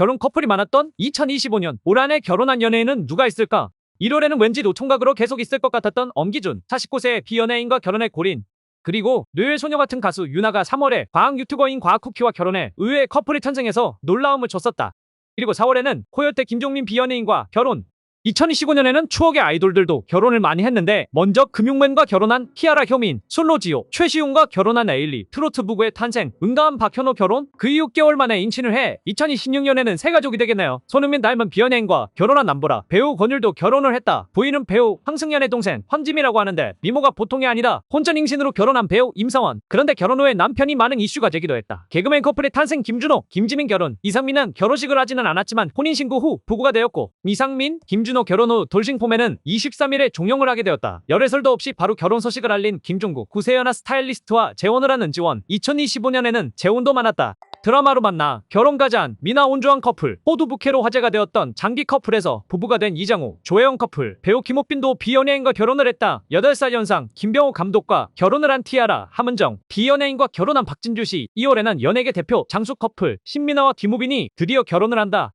결혼 커플이 많았던 2025년 올 한해 결혼한 연예인은 누가 있을까? 1월에는 왠지 노총각으로 계속 있을 것 같았던 엄기준 49세의 비연예인과 결혼해 고린 그리고 뇌의 소녀 같은 가수 유나가 3월에 과학 유튜버인 과학쿠키와 결혼해 의외의 커플이 탄생해서 놀라움을 줬었다. 그리고 4월에는 코요태 김종민 비연예인과 결혼 2025년에는 추억의 아이돌들도 결혼을 많이 했는데 먼저 금융맨과 결혼한 키아라 효민, 솔로지오, 최시훈과 결혼한 에일리, 트로트 부부의 탄생, 은가한 박현호 결혼, 그 이후 6개월 만에 인친을 해 2026년에는 새 가족이 되겠네요. 손흥민 닮은 비연예인과 결혼한 남보라, 배우 권율도 결혼을 했다. 부인은 배우 황승연의 동생 환짐이라고 하는데 미모가 보통이 아니라 혼전 임신으로 결혼한 배우 임성원. 그런데 결혼 후에 남편이 많은 이슈가 되기도 했다. 개그맨 커플의 탄생 김준호, 김지민 결혼. 이상민은 결혼식을 하지는 않았지만 혼인신고 후 부부가 되었고 이상민, 김준호 결혼 후 돌싱폼에는 23일에 종영을 하게 되었다. 열애설도 없이 바로 결혼 소식을 알린 김종국, 구세연아 스타일리스트와 재혼을 하는 지원. 2025년에는 재혼도 많았다. 드라마로 만나 결혼 가자한 미나 온주환 커플 호두 부캐로 화제가 되었던 장기 커플에서 부부가 된 이장우 조혜영 커플 배우 김옥빈도 비연예인과 결혼을 했다 8살 연상 김병호 감독과 결혼을 한 티아라 함은정 비연예인과 결혼한 박진주 씨 2월에는 연예계 대표 장수 커플 신민아와 김우빈이 드디어 결혼을 한다